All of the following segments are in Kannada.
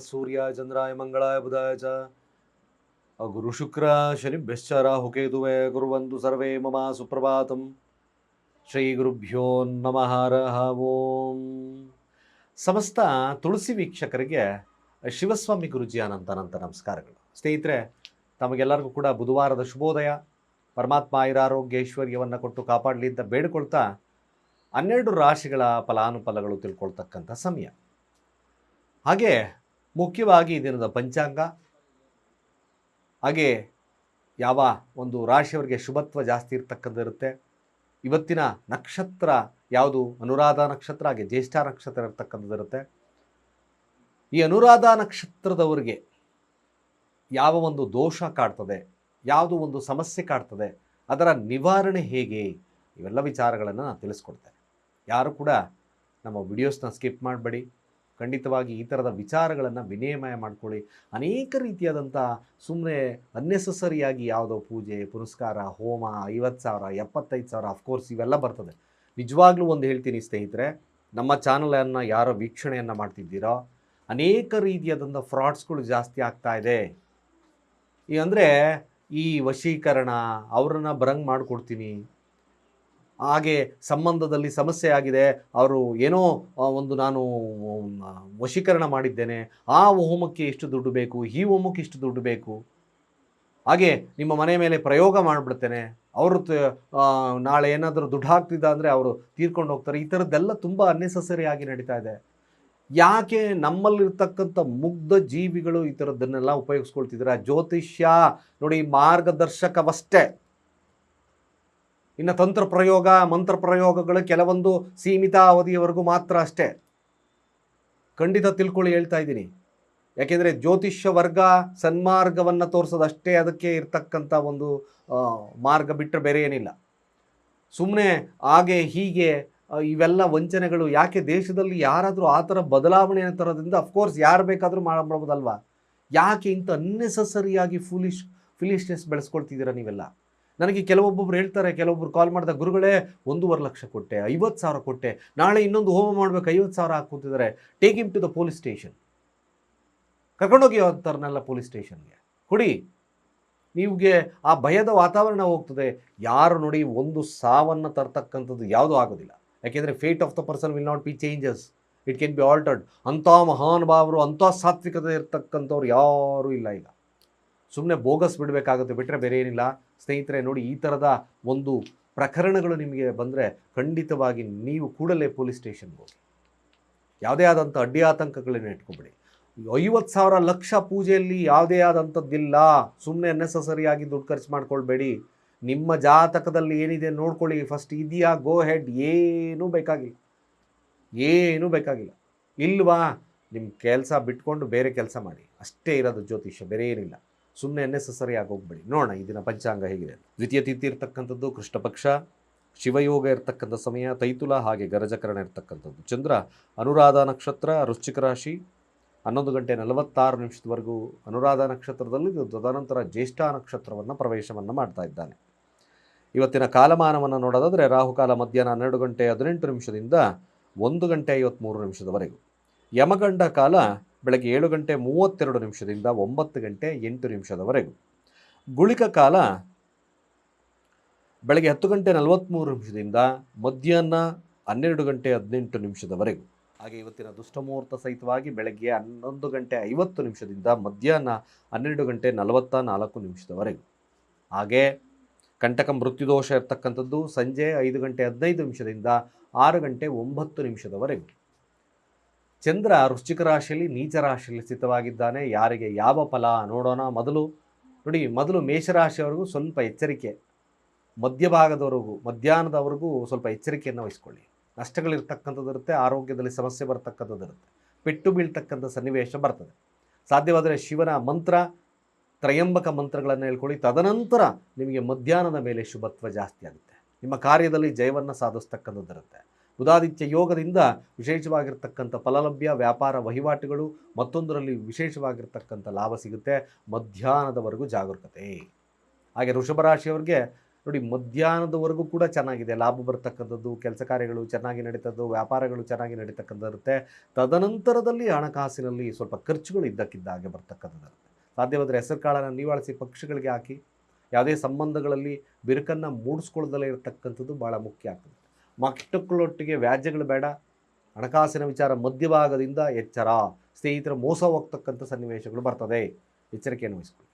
ಸೂರ್ಯಾಯ ಚಂದ್ರಾಯ ಮಂಗಳಾಯ ಬುಧಾಯ ಚ. ಗುರು ಶುಕ್ರ ಶನಿ ಶನಿಭ್ಯಶ್ಚ ರಾಹುಕೇತುವೆ ಕುರುವಂತು ಸರ್ವೇ ಮಮ ಸುಪ್ರಭಾತಂ. ಶ್ರೀ ಗುರುಭ್ಯೋ ನಮಃ ಓಂ. ಸಮಸ್ತ ತುಳಸಿ ವೀಕ್ಷಕರಿಗೆ ಶಿವಸ್ವಾಮಿ ಗುರುಜಿ ಅನಂತ ಅನಂತ ನಮಸ್ಕಾರಗಳು. ಸ್ನೇಹಿತರೆ, ತಮಗೆಲ್ಲರಿಗೂ ಕೂಡ ಬುಧವಾರದ ಶುಭೋದಯ. ಪರಮಾತ್ಮ ಆಯುರಾರೋಗ್ಯ ಐಶ್ವರ್ಯವನ್ನು ಕೊಟ್ಟು ಕಾಪಾಡಲಿ ಅಂತ ಬೇಡಿಕೊಳ್ತಾ ಹನ್ನೆರಡು ರಾಶಿಗಳ ಫಲಾನುಫಲಗಳು ತಿಳ್ಕೊಳ್ತಕ್ಕಂಥ ಸಮಯ. ಹಾಗೆ ಮುಖ್ಯವಾಗಿ ಈ ದಿನದ ಪಂಚಾಂಗ. ಹಾಗೆ ಯಾವ ಒಂದು ರಾಶಿಯವರಿಗೆ ಶುಭತ್ವ ಜಾಸ್ತಿ ಇರ್ತಕ್ಕಂಥದ್ದು ಇವತ್ತಿನ ನಕ್ಷತ್ರ ಯಾವುದು? ಅನುರಾಧ ನಕ್ಷತ್ರ, ಹಾಗೆ ಜ್ಯೇಷ್ಠ ನಕ್ಷತ್ರ ಇರ್ತಕ್ಕಂಥದ್ದು ಇರುತ್ತೆ. ಈ ಅನುರಾಧ ನಕ್ಷತ್ರದವರಿಗೆ ಯಾವ ಒಂದು ದೋಷ ಕಾಡ್ತದೆ? ಯಾವುದು ಒಂದು ಸಮಸ್ಯೆ ಕಾಡ್ತದೆ? ಅದರ ನಿವಾರಣೆ ಹೇಗೆ? ಇವೆಲ್ಲ ವಿಚಾರಗಳನ್ನು ನಾನು ತಿಳಿಸ್ಕೊಡ್ತೇನೆ. ಯಾರು ಕೂಡ ನಮ್ಮ ವಿಡಿಯೋಸ್ನ ಸ್ಕಿಪ್ ಮಾಡಬೇಡಿ. ಖಂಡಿತವಾಗಿ ಈ ಥರದ ವಿಚಾರಗಳನ್ನು ವಿನಿಮಯ ಮಾಡಿಕೊಳ್ಳಿ. ಅನೇಕ ರೀತಿಯಾದಂಥ ಸುಮ್ಮನೆ ಅನ್ನೆಸಸರಿಯಾಗಿ ಯಾವುದೋ ಪೂಜೆ, ಪುರಸ್ಕಾರ, ಹೋಮ, ಐವತ್ತು ಸಾವಿರ, ಎಪ್ಪತ್ತೈದು ಸಾವಿರ ಅಫ್ಕೋರ್ಸ್ ಇವೆಲ್ಲ ಬರ್ತದೆ. ನಿಜವಾಗ್ಲೂ ಒಂದು ಹೇಳ್ತೀನಿ ಸ್ನೇಹಿತರೆ, ನಮ್ಮ ಚಾನಲನ್ನು ಯಾರೋ ವೀಕ್ಷಣೆಯನ್ನು ಮಾಡ್ತಿದ್ದೀರೋ, ಅನೇಕ ರೀತಿಯಾದಂಥ ಫ್ರಾಡ್ಸ್ಗಳು ಜಾಸ್ತಿ ಆಗ್ತಾ ಇದೆ. ಈ ಅಂದರೆ ಈ ವಶೀಕರಣ, ಅವ್ರನ್ನ ಬರಂಗ್ ಮಾಡಿಕೊಡ್ತೀನಿ ಹಾಗೆ ಸಂಬಂಧದಲ್ಲಿ ಸಮಸ್ಯೆ ಆಗಿದೆ, ಅವರು ಏನೋ ಒಂದು ನಾನು ವಶೀಕರಣ ಮಾಡಿದ್ದೇನೆ, ಆ ಹೋಮಕ್ಕೆ ಎಷ್ಟು ದುಡ್ಡು ಬೇಕು, ಈ ಹೋಮಕ್ಕೆ ಇಷ್ಟು ದುಡ್ಡು ಬೇಕು. ಹಾಗೆ ನಿಮ್ಮ ಮನೆ ಮೇಲೆ ಪ್ರಯೋಗ ಮಾಡಿಬಿಡ್ತೇನೆ, ಅವರು ನಾಳೆ ಏನಾದರೂ ದುಡ್ಡು ಹಾಕ್ತಿದ್ದ ಅಂದರೆ ಅವರು ತೀರ್ಕೊಂಡು ಹೋಗ್ತಾರೆ. ಈ ಥರದ್ದೆಲ್ಲ ತುಂಬ ಅನ್ನೆಸಸರಿ ಆಗಿ ನಡೀತಾ ಇದೆ. ಯಾಕೆ ನಮ್ಮಲ್ಲಿರ್ತಕ್ಕಂಥ ಮುಗ್ಧ ಜೀವಿಗಳು ಈ ಥರದ್ದನ್ನೆಲ್ಲ ಉಪಯೋಗಿಸ್ಕೊಳ್ತಿದ್ದಾರೆ? ಜ್ಯೋತಿಷ್ಯ ನೋಡಿ ಮಾರ್ಗದರ್ಶಕವಷ್ಟೇ. ಇನ್ನು ತಂತ್ರ ಪ್ರಯೋಗ, ಮಂತ್ರ ಪ್ರಯೋಗಗಳು ಕೆಲವೊಂದು ಸೀಮಿತ ಅವಧಿಯವರೆಗೂ ಮಾತ್ರ ಅಷ್ಟೇ. ಖಂಡಿತ ತಿಳ್ಕೊಳ್ಳಿ ಹೇಳ್ತಾ ಇದ್ದೀನಿ. ಯಾಕೆಂದರೆ ಜ್ಯೋತಿಷ್ಯ ವರ್ಗ ಸನ್ಮಾರ್ಗವನ್ನು ತೋರಿಸೋದಷ್ಟೇ ಅದಕ್ಕೆ ಇರ್ತಕ್ಕಂಥ ಒಂದು ಮಾರ್ಗ ಬಿಟ್ಟರೆ ಬೇರೆ ಏನಿಲ್ಲ. ಸುಮ್ಮನೆ ಹಾಗೆ, ಹೀಗೆ ಇವೆಲ್ಲ ವಂಚನೆಗಳು ಯಾಕೆ ದೇಶದಲ್ಲಿ ಯಾರಾದರೂ ಆ ಥರ ಬದಲಾವಣೆಯನ್ನು ತರೋದ್ರಿಂದ ಅಫ್ಕೋರ್ಸ್ ಯಾರು ಬೇಕಾದರೂ ಮಾಡ್ಬೋದಲ್ವಾ? ಯಾಕೆ ಇಂಥ ಅನ್ನೆಸಸರಿಯಾಗಿ ಫುಲಿಶ್ ಫಿಲಿಶ್ನೆಸ್ ಬೆಳೆಸ್ಕೊಳ್ತಿದ್ದೀರಾ ನೀವೆಲ್ಲ? ನನಗೆ ಕೆಲವೊಬ್ಬೊಬ್ರು ಹೇಳ್ತಾರೆ, ಕೆಲವೊಬ್ರು ಕಾಲ್ ಮಾಡಿದ ಗುರುಗಳೇ, ಒಂದೂವರೆ ಲಕ್ಷ ಕೊಟ್ಟೆ, ಐವತ್ತು ಸಾವಿರ ಕೊಟ್ಟೆ, ನಾಳೆ ಇನ್ನೊಂದು ಹೋಮ ಮಾಡ್ಬೇಕು, ಐವತ್ತು ಸಾವಿರ ಹಾಕುತ್ತಿದ್ದಾರೆ take him to the police station ಕರ್ಕೊಂಡೋಗಿ ಅಂತಾರನ್ನೆಲ್ಲ ಪೊಲೀಸ್ ಸ್ಟೇಷನ್ಗೆ ಕೊಡಿ. ನಿಮಗೆ ಆ ಭಯದ ವಾತಾವರಣ ಹೋಗ್ತದೆ. ಯಾರು ನೋಡಿ ಒಂದು ಸಾವನ್ನು ತರ್ತಕ್ಕಂಥದ್ದು ಯಾವುದೂ ಆಗೋದಿಲ್ಲ. ಯಾಕೆಂದರೆ fate of the person will not be changes it can be altered ಅಂಥ ಮಹಾನುಭಾವರು, ಅಂಥ ಸಾತ್ವಿಕತೆ ಇರ್ತಕ್ಕಂಥವ್ರು ಯಾರೂ ಇಲ್ಲ ಈಗ. ಸುಮ್ಮನೆ ಬೋಗಸ್ ಬಿಡಬೇಕಾಗುತ್ತೆ ಬಿಟ್ಟರೆ ಬೇರೆ ಏನಿಲ್ಲ ಸ್ನೇಹಿತರೆ, ನೋಡಿ, ಈ ಥರದ ಒಂದು ಪ್ರಕರಣಗಳು ನಿಮಗೆ ಬಂದರೆ ಖಂಡಿತವಾಗಿ ನೀವು ಕೂಡಲೇ ಪೊಲೀಸ್ ಸ್ಟೇಷನ್ಗೆ ಹೋಗಿ. ಯಾವುದೇ ಆದಂಥ ಅಡ್ಡಿ ಆತಂಕಗಳನ್ನ ಇಟ್ಕೊಬೇಡಿ. ಐವತ್ತು ಸಾವಿರ ಲಕ್ಷ ಪೂಜೆಯಲ್ಲಿ ಯಾವುದೇ ಆದಂಥದ್ದಿಲ್ಲ. ಸುಮ್ಮನೆ ಅನ್ನೆಸಸರಿಯಾಗಿ ದುಡ್ಡು ಖರ್ಚು ಮಾಡ್ಕೊಳ್ಬೇಡಿ. ನಿಮ್ಮ ಜಾತಕದಲ್ಲಿ ಏನಿದೆ ನೋಡ್ಕೊಳ್ಳಿ. ಫಸ್ಟ್ ಇದೆಯಾ ಗೋ ಹೆಡ್ ಏನೂ ಬೇಕಾಗಿಲ್ಲ. ಏನೂ ಬೇಕಾಗಿಲ್ಲ. ಇಲ್ವಾ? ನಿಮ್ಮ ಕೆಲಸ ಬಿಟ್ಕೊಂಡು ಬೇರೆ ಕೆಲಸ ಮಾಡಿ. ಅಷ್ಟೇ ಇರೋದು ಜ್ಯೋತಿಷ್ಯ, ಬೇರೆ ಏನಿಲ್ಲ. ಸುಮ್ಮನೆ ನೆಸೆಸರಿ ಆಗಿ ಹೋಗ್ಬೇಡಿ ನೋಡೋಣ, ಈ ದಿನ ಪಂಚಾಂಗ ಹೇಗಿದೆ. ದ್ವಿತೀಯ ತಿಥಿ ಇರ್ತಕ್ಕಂಥದ್ದು ಕೃಷ್ಣಪಕ್ಷ, ಶಿವಯೋಗ ಇರ್ತಕ್ಕಂಥ ಸಮಯ, ತೈತುಲ ಹಾಗೆ ಗರಜಕರಣ ಇರ್ತಕ್ಕಂಥದ್ದು. ಚಂದ್ರ, ಅನುರಾಧ ನಕ್ಷತ್ರ, ವೃಶ್ಚಿಕ ರಾಶಿ, ಹನ್ನೊಂದು ಗಂಟೆ ನಲವತ್ತಾರು ನಿಮಿಷದವರೆಗೂ ಅನುರಾಧ ನಕ್ಷತ್ರದಲ್ಲಿ ತದನಂತರ ಜ್ಯೇಷ್ಠ ನಕ್ಷತ್ರವನ್ನು ಪ್ರವೇಶವನ್ನು ಮಾಡ್ತಾ ಇದ್ದಾನೆ. ಇವತ್ತಿನ ಕಾಲಮಾನವನ್ನು ನೋಡೋದಾದರೆ ರಾಹುಕಾಲ ಮಧ್ಯಾಹ್ನ ಹನ್ನೆರಡು ಗಂಟೆ ಹದಿನೆಂಟು ನಿಮಿಷದಿಂದ ಒಂದು ಗಂಟೆ ಐವತ್ತ್ಮೂರು ನಿಮಿಷದವರೆಗೂ. ಯಮಗಂಡ ಕಾಲ ಬೆಳಗ್ಗೆ ಏಳು ಗಂಟೆ ಮೂವತ್ತೆರಡು ನಿಮಿಷದಿಂದ ಒಂಬತ್ತು ಗಂಟೆ ಎಂಟು ನಿಮಿಷದವರೆಗೂ. ಗುಳಿಕ ಕಾಲ ಬೆಳಗ್ಗೆ ಹತ್ತು ಗಂಟೆ ನಲವತ್ತ್ಮೂರು ನಿಮಿಷದಿಂದ ಮಧ್ಯಾಹ್ನ ಹನ್ನೆರಡು ಗಂಟೆ ಹದಿನೆಂಟು ನಿಮಿಷದವರೆಗೂ. ಹಾಗೆ ಇವತ್ತಿನ ದುಷ್ಟಮುಹೂರ್ತ ಸಹಿತವಾಗಿ ಬೆಳಗ್ಗೆ ಹನ್ನೊಂದು ಗಂಟೆ ಐವತ್ತು ನಿಮಿಷದಿಂದ ಮಧ್ಯಾಹ್ನ ಹನ್ನೆರಡು ಗಂಟೆ ನಲವತ್ತ ನಾಲ್ಕು ನಿಮಿಷದವರೆಗೂ. ಹಾಗೆ ಕಂಟಕ ಮೃತ್ಯುದೋಷ ಇರ್ತಕ್ಕಂಥದ್ದು ಸಂಜೆ ಐದು ಗಂಟೆ ಹದಿನೈದು ನಿಮಿಷದಿಂದ ಆರು ಗಂಟೆ ಒಂಬತ್ತು ನಿಮಿಷದವರೆಗೂ. ಚಂದ್ರ ವೃಶ್ಚಿಕ ರಾಶಿಯಲ್ಲಿ ನೀಚ ರಾಶಿಯಲ್ಲಿ ಸ್ಥಿತವಾಗಿದ್ದಾನೆ. ಯಾರಿಗೆ ಯಾವ ಫಲ ನೋಡೋಣ? ಮೊದಲು ನೋಡಿ, ಮೊದಲು ಮೇಷರಾಶಿಯವರೆಗೂ ಸ್ವಲ್ಪ ಎಚ್ಚರಿಕೆ. ಮಧ್ಯಭಾಗದವರೆಗೂ, ಮಧ್ಯಾಹ್ನದವರೆಗೂ ಸ್ವಲ್ಪ ಎಚ್ಚರಿಕೆಯನ್ನು ವಹಿಸ್ಕೊಳ್ಳಿ. ನಷ್ಟಗಳಿರ್ತಕ್ಕಂಥದ್ದು ಇರುತ್ತೆ, ಆರೋಗ್ಯದಲ್ಲಿ ಸಮಸ್ಯೆ ಬರ್ತಕ್ಕಂಥದ್ದು ಇರುತ್ತೆ. ಪೆಟ್ಟು ಬೀಳ್ತಕ್ಕಂಥ ಸನ್ನಿವೇಶ ಬರ್ತದೆ. ಸಾಧ್ಯವಾದರೆ ಶಿವನ ಮಂತ್ರ, ತ್ರಯಂಬಕ ಮಂತ್ರಗಳನ್ನು ಹೇಳ್ಕೊಳ್ಳಿ. ತದನಂತರ ನಿಮಗೆ ಮಧ್ಯಾಹ್ನದ ಮೇಲೆ ಶುಭತ್ವ ಜಾಸ್ತಿ ಆಗುತ್ತೆ. ನಿಮ್ಮ ಕಾರ್ಯದಲ್ಲಿ ಜಯವನ್ನು ಸಾಧಿಸ್ತಕ್ಕಂಥದ್ದು ಇರುತ್ತೆ. ಬುಧಾದಿತ್ಯ ಯೋಗದಿಂದ ವಿಶೇಷವಾಗಿರ್ತಕ್ಕಂಥ ಫಲಲಭ್ಯ, ವ್ಯಾಪಾರ ವಹಿವಾಟುಗಳು ಮತ್ತೊಂದರಲ್ಲಿ ವಿಶೇಷವಾಗಿರ್ತಕ್ಕಂಥ ಲಾಭ ಸಿಗುತ್ತೆ. ಮಧ್ಯಾಹ್ನದವರೆಗೂ ಜಾಗರೂಕತೆ. ಹಾಗೆ ವೃಷಭ ರಾಶಿಯವರಿಗೆ ನೋಡಿ ಮಧ್ಯಾಹ್ನದವರೆಗೂ ಕೂಡ ಚೆನ್ನಾಗಿದೆ. ಲಾಭ ಬರ್ತಕ್ಕಂಥದ್ದು, ಕೆಲಸ ಕಾರ್ಯಗಳು ಚೆನ್ನಾಗಿ ನಡೀತದ್ದು, ವ್ಯಾಪಾರಗಳು ಚೆನ್ನಾಗಿ ನಡೀತಕ್ಕಂಥದ್ದಿರುತ್ತೆ ತದನಂತರದಲ್ಲಿ ಹಣಕಾಸಿನಲ್ಲಿ ಸ್ವಲ್ಪ ಖರ್ಚುಗಳು ಇದ್ದಕ್ಕಿದ್ದ ಹಾಗೆ ಬರ್ತಕ್ಕಂಥದ್ದು ಸಾಧ್ಯವಾದರೆ ಹೆಸರು ಕಾಳನ್ನು ನೀವಾಳಿಸಿ ಪಕ್ಷಗಳಿಗೆ ಹಾಕಿ. ಯಾವುದೇ ಸಂಬಂಧಗಳಲ್ಲಿ ಬಿರುಕನ್ನು ಮೂಡಿಸ್ಕೊಳ್ಳದಲ್ಲೇ ಇರತಕ್ಕಂಥದ್ದು ಭಾಳ ಮುಖ್ಯ ಆಗ್ತದೆ. ಮಕ್ಕಳೊಟ್ಟಿಗೆ ವ್ಯಾಜ್ಯಗಳು ಬೇಡ. ಹಣಕಾಸಿನ ವಿಚಾರ ಮಧ್ಯಭಾಗದಿಂದ ಎಚ್ಚರ. ಸ್ನೇಹಿತರ ಮೋಸ ಹೋಗ್ತಕ್ಕಂಥ ಸನ್ನಿವೇಶಗಳು ಬರ್ತದೆ. ಎಚ್ಚರಿಕೆಯನ್ನು ವಹಿಸ್ಕೊಳ್ಳಿ.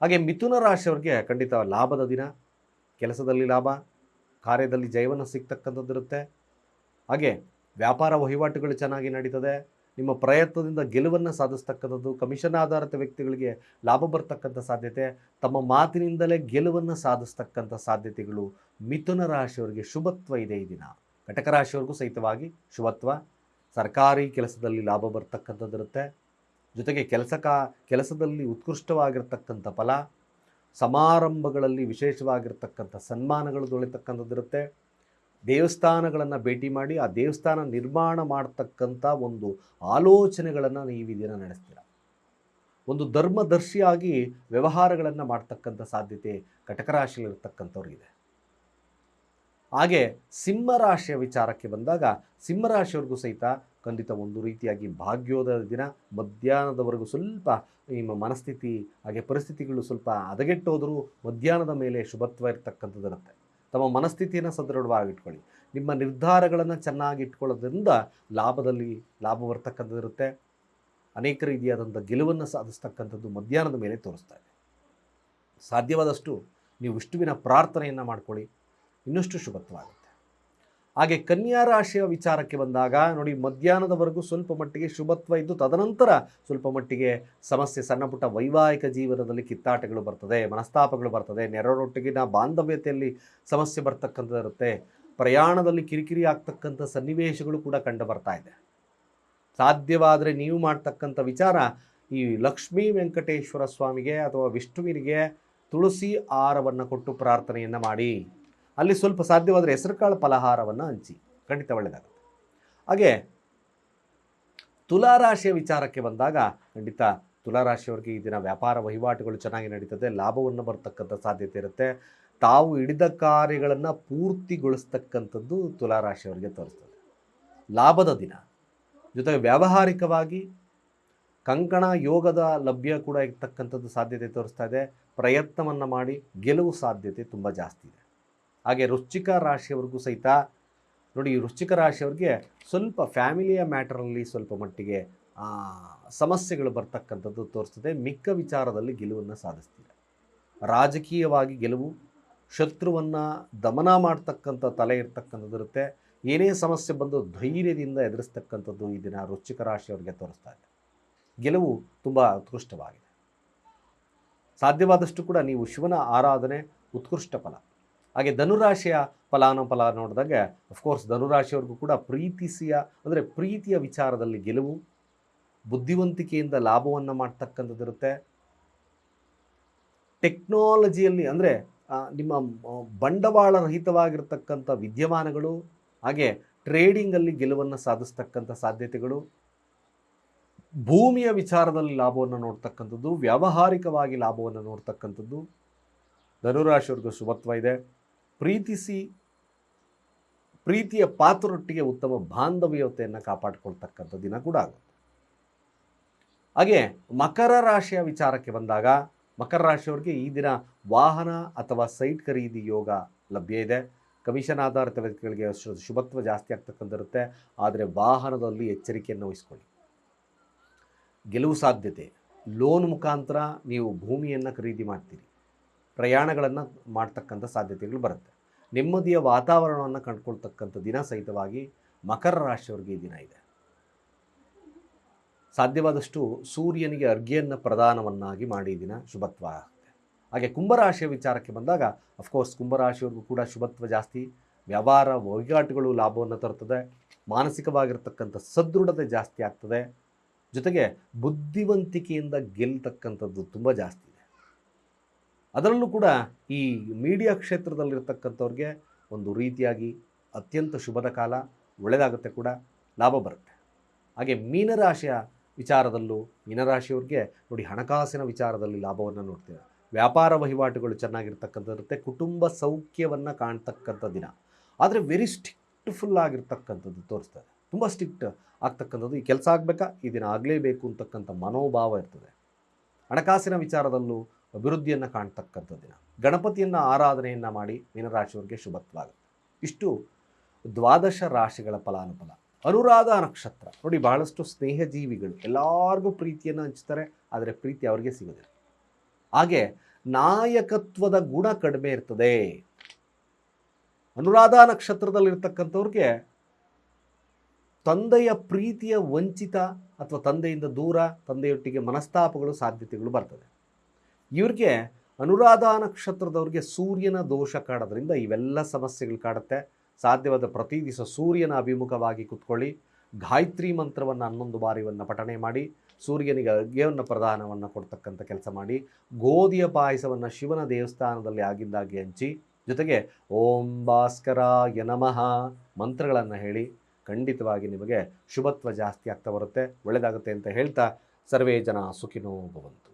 ಹಾಗೆ ಮಿಥುನ ರಾಶಿಯವರಿಗೆ ಖಂಡಿತ ಲಾಭದ ದಿನ. ಕೆಲಸದಲ್ಲಿ ಲಾಭ, ಕಾರ್ಯದಲ್ಲಿ ಜಯವನ್ನು ಸಿಗ್ತಕ್ಕಂಥದ್ದಿರುತ್ತೆ ಹಾಗೆ ವ್ಯಾಪಾರ ವಹಿವಾಟುಗಳು ಚೆನ್ನಾಗಿ ನಡೀತದೆ. ನಿಮ್ಮ ಪ್ರಯತ್ನದಿಂದ ಗೆಲುವನ್ನು ಸಾಧಿಸ್ತಕ್ಕಂಥದ್ದು, ಕಮಿಷನ್ ಆಧಾರಿತ ವ್ಯಕ್ತಿಗಳಿಗೆ ಲಾಭ ಬರ್ತಕ್ಕಂಥ ಸಾಧ್ಯತೆ, ತಮ್ಮ ಮಾತಿನಿಂದಲೇ ಗೆಲುವನ್ನು ಸಾಧಿಸ್ತಕ್ಕಂಥ ಸಾಧ್ಯತೆಗಳು ಮಿಥುನ ರಾಶಿಯವರಿಗೆ ಶುಭತ್ವ ಇದೆ ಈ ದಿನ. ಘಟಕ ರಾಶಿಯವರೆಗೂ ಸಹಿತವಾಗಿ ಶುಭತ್ವ. ಸರ್ಕಾರಿ ಕೆಲಸದಲ್ಲಿ ಲಾಭ ಬರ್ತಕ್ಕಂಥದ್ದಿರುತ್ತೆ ಜೊತೆಗೆ ಕೆಲಸ ಕೆಲಸದಲ್ಲಿ ಉತ್ಕೃಷ್ಟವಾಗಿರ್ತಕ್ಕಂಥ ಫಲ. ಸಮಾರಂಭಗಳಲ್ಲಿ ವಿಶೇಷವಾಗಿರ್ತಕ್ಕಂಥ ಸನ್ಮಾನಗಳು ದೊಳಿತಕ್ಕಂಥದ್ದಿರುತ್ತೆ ದೇವಸ್ಥಾನಗಳನ್ನು ಭೇಟಿ ಮಾಡಿ, ಆ ದೇವಸ್ಥಾನ ನಿರ್ಮಾಣ ಮಾಡ್ತಕ್ಕಂಥ ಒಂದು ಆಲೋಚನೆಗಳನ್ನು ನೀವು ಈ ನಡೆಸ್ತೀರ? ಒಂದು ಧರ್ಮದರ್ಶಿಯಾಗಿ ವ್ಯವಹಾರಗಳನ್ನು ಮಾಡ್ತಕ್ಕಂಥ ಸಾಧ್ಯತೆ ಕಟಕ ರಾಶಿಯಲ್ಲಿರ್ತಕ್ಕಂಥವ್ರಿಗಿದೆ ಹಾಗೆ ಸಿಂಹರಾಶಿಯ ವಿಚಾರಕ್ಕೆ ಬಂದಾಗ ಸಿಂಹರಾಶಿಯವ್ರಿಗೂ ಸಹಿತ ಖಂಡಿತ ಒಂದು ರೀತಿಯಾಗಿ ಭಾಗ್ಯೋದಯ ದಿನ, ಮಧ್ಯಾಹ್ನದವರೆಗೂ ಸ್ವಲ್ಪ ನಿಮ್ಮ ಮನಸ್ಥಿತಿ, ಹಾಗೆ ಪರಿಸ್ಥಿತಿಗಳು ಸ್ವಲ್ಪ ಹದಗೆಟ್ಟೋದರೂ ಮಧ್ಯಾಹ್ನದ ಮೇಲೆ ಶುಭತ್ವ ಇರ್ತಕ್ಕಂಥದ್ದಿರುತ್ತೆ ತಮ್ಮ ಮನಸ್ಥಿತಿಯನ್ನು ಸದೃಢವಾಗಿಟ್ಕೊಳ್ಳಿ. ನಿಮ್ಮ ನಿರ್ಧಾರಗಳನ್ನು ಚೆನ್ನಾಗಿ ಇಟ್ಕೊಳ್ಳೋದ್ರಿಂದ ಲಾಭದಲ್ಲಿ ಲಾಭ ಬರ್ತಕ್ಕಂಥದ್ದಿರುತ್ತೆ ಅನೇಕ ರೀತಿಯಾದಂಥ ಗೆಲುವನ್ನು ಸಾಧಿಸ್ತಕ್ಕಂಥದ್ದು ಮಧ್ಯಾಹ್ನದ ಮೇಲೆ ತೋರಿಸ್ತಾ ಇದೆ. ಸಾಧ್ಯವಾದಷ್ಟು ನೀವು ವಿಷ್ಣುವಿನ ಪ್ರಾರ್ಥನೆಯನ್ನು ಮಾಡ್ಕೊಳ್ಳಿ. ಇನ್ನಷ್ಟು ಶುಭತ್ವವಾಗುತ್ತೆ ಹಾಗೆ ಕನ್ಯಾ ರಾಶಿಯ ವಿಚಾರಕ್ಕೆ ಬಂದಾಗ ನೋಡಿ ಮಧ್ಯಾಹ್ನದವರೆಗೂ ಸ್ವಲ್ಪ ಮಟ್ಟಿಗೆ ಶುಭತ್ವ ಇದ್ದು ತದನಂತರ ಸ್ವಲ್ಪ ಮಟ್ಟಿಗೆ ಸಮಸ್ಯೆ ಸಣ್ಣ ಪುಟ್ಟ ವೈವಾಹಿಕ ಜೀವನದಲ್ಲಿ ಕಿತ್ತಾಟಗಳು ಬರ್ತದೆ, ಮನಸ್ತಾಪಗಳು ಬರ್ತದೆ ನೆರವರೊಟ್ಟಿಗಿನ ಬಾಂಧವ್ಯತೆಯಲ್ಲಿ ಸಮಸ್ಯೆ ಬರ್ತಕ್ಕಂಥದ್ದಿರುತ್ತೆ ಪ್ರಯಾಣದಲ್ಲಿ ಕಿರಿಕಿರಿ ಆಗ್ತಕ್ಕಂಥ ಸನ್ನಿವೇಶಗಳು ಕೂಡ ಕಂಡು ಬರ್ತಾ ಇದೆ. ಸಾಧ್ಯವಾದರೆ ನೀವು ಮಾಡ್ತಕ್ಕಂಥ ವಿಚಾರ ಈ ಲಕ್ಷ್ಮೀ ವೆಂಕಟೇಶ್ವರ ಸ್ವಾಮಿಗೆ ಅಥವಾ ವಿಷ್ಣುವಿನಿಗೆ ತುಳಸಿ ಆಹಾರವನ್ನು ಕೊಟ್ಟು ಪ್ರಾರ್ಥನೆಯನ್ನು ಮಾಡಿ. ಅಲ್ಲಿ ಸ್ವಲ್ಪ ಸಾಧ್ಯವಾದರೆ ಹೆಸರುಕಾಳು ಫಲಹಾರವನ್ನು ಹಂಚಿ. ಖಂಡಿತ ಒಳ್ಳೆಯದಾಗುತ್ತೆ ಹಾಗೆ ತುಲಾರಾಶಿಯ ವಿಚಾರಕ್ಕೆ ಬಂದಾಗ ಖಂಡಿತ ತುಲಾರಾಶಿಯವರಿಗೆ ಈ ದಿನ ವ್ಯಾಪಾರ ವಹಿವಾಟುಗಳು ಚೆನ್ನಾಗಿ ನಡೀತದೆ, ಲಾಭವನ್ನು ಬರ್ತಕ್ಕಂಥ ಸಾಧ್ಯತೆ ಇರುತ್ತೆ. ತಾವು ಹಿಡಿದ ಕಾರ್ಯಗಳನ್ನು ಪೂರ್ತಿಗೊಳಿಸ್ತಕ್ಕಂಥದ್ದು ತುಲಾರಾಶಿಯವರಿಗೆ ತೋರಿಸ್ತದೆ. ಲಾಭದ ದಿನ. ಜೊತೆಗೆ ವ್ಯಾವಹಾರಿಕವಾಗಿ ಕಂಕಣ ಯೋಗದ ಲಭ್ಯ ಕೂಡ ಇರ್ತಕ್ಕಂಥದ್ದು ಸಾಧ್ಯತೆ ತೋರಿಸ್ತಾ ಇದೆ. ಪ್ರಯತ್ನವನ್ನು ಮಾಡಿ ಗೆಲುವು ಸಾಧ್ಯತೆ ತುಂಬ ಜಾಸ್ತಿ ಇದೆ. ಹಾಗೆ ವೃಶ್ಚಿಕ ರಾಶಿಯವರೆಗೂ ಸಹಿತ ನೋಡಿ ವೃಶ್ಚಿಕ ರಾಶಿಯವ್ರಿಗೆ ಸ್ವಲ್ಪ ಫ್ಯಾಮಿಲಿಯ ಮ್ಯಾಟರಲ್ಲಿ ಸ್ವಲ್ಪ ಮಟ್ಟಿಗೆ ಸಮಸ್ಯೆಗಳು ಬರ್ತಕ್ಕಂಥದ್ದು ತೋರಿಸ್ತದೆ. ಮಿಕ್ಕ ವಿಚಾರದಲ್ಲಿ ಗೆಲುವನ್ನು ಸಾಧಿಸ್ತೀರ. ರಾಜಕೀಯವಾಗಿ ಗೆಲುವು, ಶತ್ರುವನ್ನು ದಮನ ಮಾಡ್ತಕ್ಕಂಥ ತಲೆ ಇರ್ತಕ್ಕಂಥದ್ದು ಇರುತ್ತೆ. ಏನೇ ಸಮಸ್ಯೆ ಬಂದು ಧೈರ್ಯದಿಂದ ಎದುರಿಸ್ತಕ್ಕಂಥದ್ದು ಈ ದಿನ ವೃಶ್ಚಿಕ ರಾಶಿಯವರಿಗೆ ತೋರಿಸ್ತಾ ಇದೆ. ಗೆಲುವು ತುಂಬ ಉತ್ಕೃಷ್ಟವಾಗಿದೆ. ಸಾಧ್ಯವಾದಷ್ಟು ಕೂಡ ನೀವು ಶಿವನ ಆರಾಧನೆ, ಉತ್ಕೃಷ್ಟ ಫಲ. ಹಾಗೆ ಧನುರಾಶಿಯ ಫಲಾನುಫಲ ನೋಡಿದಾಗ ಅಫ್ಕೋರ್ಸ್ ಧನುರಾಶಿಯವ್ರಿಗೂ ಕೂಡ ಪ್ರೀತಿಸಿಯ, ಅಂದರೆ ಪ್ರೀತಿಯ ವಿಚಾರದಲ್ಲಿ ಗೆಲುವು, ಬುದ್ಧಿವಂತಿಕೆಯಿಂದ ಲಾಭವನ್ನು ಮಾಡ್ತಕ್ಕಂಥದ್ದಿರುತ್ತೆ. ಟೆಕ್ನಾಲಜಿಯಲ್ಲಿ ಅಂದರೆ ನಿಮ್ಮ ಬಂಡವಾಳ ರಹಿತವಾಗಿರ್ತಕ್ಕಂಥ ವಿದ್ಯಮಾನಗಳು, ಹಾಗೆ ಟ್ರೇಡಿಂಗಲ್ಲಿ ಗೆಲುವನ್ನು ಸಾಧಿಸ್ತಕ್ಕಂಥ ಸಾಧ್ಯತೆಗಳು, ಭೂಮಿಯ ವಿಚಾರದಲ್ಲಿ ಲಾಭವನ್ನು ನೋಡ್ತಕ್ಕಂಥದ್ದು, ವ್ಯಾವಹಾರಿಕವಾಗಿ ಲಾಭವನ್ನು ನೋಡ್ತಕ್ಕಂಥದ್ದು, ಧನುರಾಶಿಯವ್ರಿಗೂ ಶುಭತ್ವ ಇದೆ. ಪ್ರೀತಿಸಿ, ಪ್ರೀತಿಯ ಪಾತ್ರರೊಟ್ಟಿಗೆ ಉತ್ತಮ ಬಾಂಧವ್ಯತೆಯನ್ನು ಕಾಪಾಡಿಕೊಳ್ತಕ್ಕಂಥ ದಿನ ಕೂಡ ಆಗುತ್ತೆ. ಹಾಗೆ ಮಕರ ರಾಶಿಯ ವಿಚಾರಕ್ಕೆ ಬಂದಾಗ ಮಕರ ರಾಶಿಯವರಿಗೆ ಈ ದಿನ ವಾಹನ ಅಥವಾ ಸೈಟ್ ಖರೀದಿ ಯೋಗ ಲಭ್ಯ ಇದೆ. ಕಮಿಷನ್ ಆಧಾರಿತ ವ್ಯಕ್ತಿಗಳಿಗೆ ಶುಭತ್ವ ಜಾಸ್ತಿ ಆಗ್ತಕ್ಕಂಥಿರುತ್ತೆ ಆದರೆ ವಾಹನದಲ್ಲಿ ಎಚ್ಚರಿಕೆಯನ್ನು ವಹಿಸ್ಕೊಳ್ಳಿ. ಗೆಲುವು ಸಾಧ್ಯತೆ. ಲೋನ್ ಮುಖಾಂತರ ನೀವು ಭೂಮಿಯನ್ನು ಖರೀದಿ ಮಾಡ್ತೀರಿ. ಪ್ರಯಾಣಗಳನ್ನು ಮಾಡ್ತಕ್ಕಂಥ ಸಾಧ್ಯತೆಗಳು ಬರುತ್ತೆ. ನೆಮ್ಮದಿಯ ವಾತಾವರಣವನ್ನು ಕಂಡುಕೊಳ್ತಕ್ಕಂಥ ದಿನ ಸಹಿತವಾಗಿ ಮಕರ ರಾಶಿಯವರಿಗೆ ದಿನ ಇದೆ. ಸಾಧ್ಯವಾದಷ್ಟು ಸೂರ್ಯನಿಗೆ ಅರ್ಘ್ಯವನ್ನು ಪ್ರದಾನವನ್ನಾಗಿ ಮಾಡಿ ದಿನ ಶುಭತ್ವ ಆಗುತ್ತೆ ಹಾಗೆ ಕುಂಭರಾಶಿಯ ವಿಚಾರಕ್ಕೆ ಬಂದಾಗ ಅಫ್ಕೋರ್ಸ್ ಕುಂಭರಾಶಿಯವ್ರಿಗೂ ಕೂಡ ಶುಭತ್ವ ಜಾಸ್ತಿ. ವ್ಯವಹಾರ, ವಹಿವಾಟುಗಳು ಲಾಭವನ್ನು ತರುತ್ತದೆ ಮಾನಸಿಕವಾಗಿರ್ತಕ್ಕಂಥ ಸದೃಢತೆ ಜಾಸ್ತಿ ಆಗ್ತದೆ. ಜೊತೆಗೆ ಬುದ್ಧಿವಂತಿಕೆಯಿಂದ ಗೆಲ್ತಕ್ಕಂಥದ್ದು ತುಂಬ ಜಾಸ್ತಿ. ಅದರಲ್ಲೂ ಕೂಡ ಈ ಮೀಡಿಯಾ ಕ್ಷೇತ್ರದಲ್ಲಿರ್ತಕ್ಕಂಥವ್ರಿಗೆ ಒಂದು ರೀತಿಯಾಗಿ ಅತ್ಯಂತ ಶುಭದ ಕಾಲ, ಒಳ್ಳೆಯದಾಗುತ್ತೆ ಕೂಡ ಲಾಭ ಬರುತ್ತೆ. ಹಾಗೆ ಮೀನರಾಶಿಯ ವಿಚಾರದಲ್ಲೂ ಮೀನರಾಶಿಯವ್ರಿಗೆ ನೋಡಿ ಹಣಕಾಸಿನ ವಿಚಾರದಲ್ಲಿ ಲಾಭವನ್ನು ನೋಡ್ತೀವಿ ವ್ಯಾಪಾರ ವಹಿವಾಟುಗಳು ಚೆನ್ನಾಗಿರ್ತಕ್ಕಂಥದ್ದಿರುತ್ತೆ, ಕುಟುಂಬ ಸೌಖ್ಯವನ್ನು ಕಾಣ್ತಕ್ಕಂಥ ದಿನ. ಆದರೆ ವೆರಿ ಸ್ಟ್ರಿಕ್ಟ್ಫುಲ್ ಆಗಿರ್ತಕ್ಕಂಥದ್ದು ತೋರಿಸ್ತದೆ ತುಂಬ ಸ್ಟ್ರಿಕ್ಟ್ ಆಗ್ತಕ್ಕಂಥದ್ದು ಈ ಕೆಲಸ ಆಗಬೇಕಾ? ಈ ದಿನ ಆಗಲೇಬೇಕು ಅಂತಕ್ಕಂಥ ಮನೋಭಾವ ಇರ್ತದೆ. ಹಣಕಾಸಿನ ವಿಚಾರದಲ್ಲೂ ಅಭಿವೃದ್ಧಿಯನ್ನು ಕಾಣ್ತಕ್ಕಂಥ ದಿನ ಗಣಪತಿಯನ್ನು ಆರಾಧನೆಯನ್ನು ಮಾಡಿ ಮೀನರಾಶಿಯವರಿಗೆ ಶುಭತ್ವಾಗುತ್ತೆ ಇಷ್ಟು ದ್ವಾದಶ ರಾಶಿಗಳ ಫಲಾನುಫಲ. ಅನುರಾಧ ನಕ್ಷತ್ರ. ನೋಡಿ, ಬಹಳಷ್ಟು ಸ್ನೇಹಜೀವಿಗಳು ಎಲ್ಲರಿಗೂ ಪ್ರೀತಿಯನ್ನು ಹಂಚ್ತಾರೆ, ಆದರೆ ಪ್ರೀತಿ ಅವರಿಗೆ ಸಿಗೋದಿಲ್ಲ. ಹಾಗೆ ನಾಯಕತ್ವದ ಗುಣ ಕಡಿಮೆ ಇರ್ತದೆ. ಅನುರಾಧ ನಕ್ಷತ್ರದಲ್ಲಿರ್ತಕ್ಕಂಥವ್ರಿಗೆ ತಂದೆಯ ಪ್ರೀತಿಯ ವಂಚಿತ ಅಥವಾ ತಂದೆಯಿಂದ ದೂರ, ತಂದೆಯೊಟ್ಟಿಗೆ ಮನಸ್ತಾಪಗಳು, ಸಾಧ್ಯತೆಗಳು ಬರ್ತದೆ. ಇವ್ರಿಗೆ ಅನುರಾಧ ನಕ್ಷತ್ರದವ್ರಿಗೆ ಸೂರ್ಯನ ದೋಷ ಕಾಡೋದ್ರಿಂದ ಇವೆಲ್ಲ ಸಮಸ್ಯೆಗಳು ಕಾಡುತ್ತೆ. ಸಾಧ್ಯವಾದ ಪ್ರತಿ ದಿವಸ ಸೂರ್ಯನ ಅಭಿಮುಖವಾಗಿ ಕುತ್ಕೊಳ್ಳಿ. ಗಾಯತ್ರಿ ಮಂತ್ರವನ್ನು ಹನ್ನೊಂದು ಬಾರಿವನ್ನು ಪಠಣೆ ಮಾಡಿ. ಸೂರ್ಯನಿಗೆ ಅರ್ಘ್ಯವನ್ನು ಪ್ರದಾನವನ್ನು ಕೊಡ್ತಕ್ಕಂಥ ಕೆಲಸ ಮಾಡಿ. ಗೋಧಿಯ ಪಾಯಸವನ್ನು ಶಿವನ ದೇವಸ್ಥಾನದಲ್ಲಿ ಆಗಿಂದಾಗಿ ಹಂಚಿ. ಜೊತೆಗೆ ಓಂ ಭಾಸ್ಕರಾಯ ನಮಃ ಮಂತ್ರಗಳನ್ನು ಹೇಳಿ ಖಂಡಿತವಾಗಿ ನಿಮಗೆ ಶುಭತ್ವ ಜಾಸ್ತಿ ಆಗ್ತಾ ಬರುತ್ತೆ. ಒಳ್ಳೆಯದಾಗುತ್ತೆ ಅಂತ ಹೇಳ್ತಾ ಸರ್ವೇ ಜನ ಸುಖಿನೋ ಭವಂತು.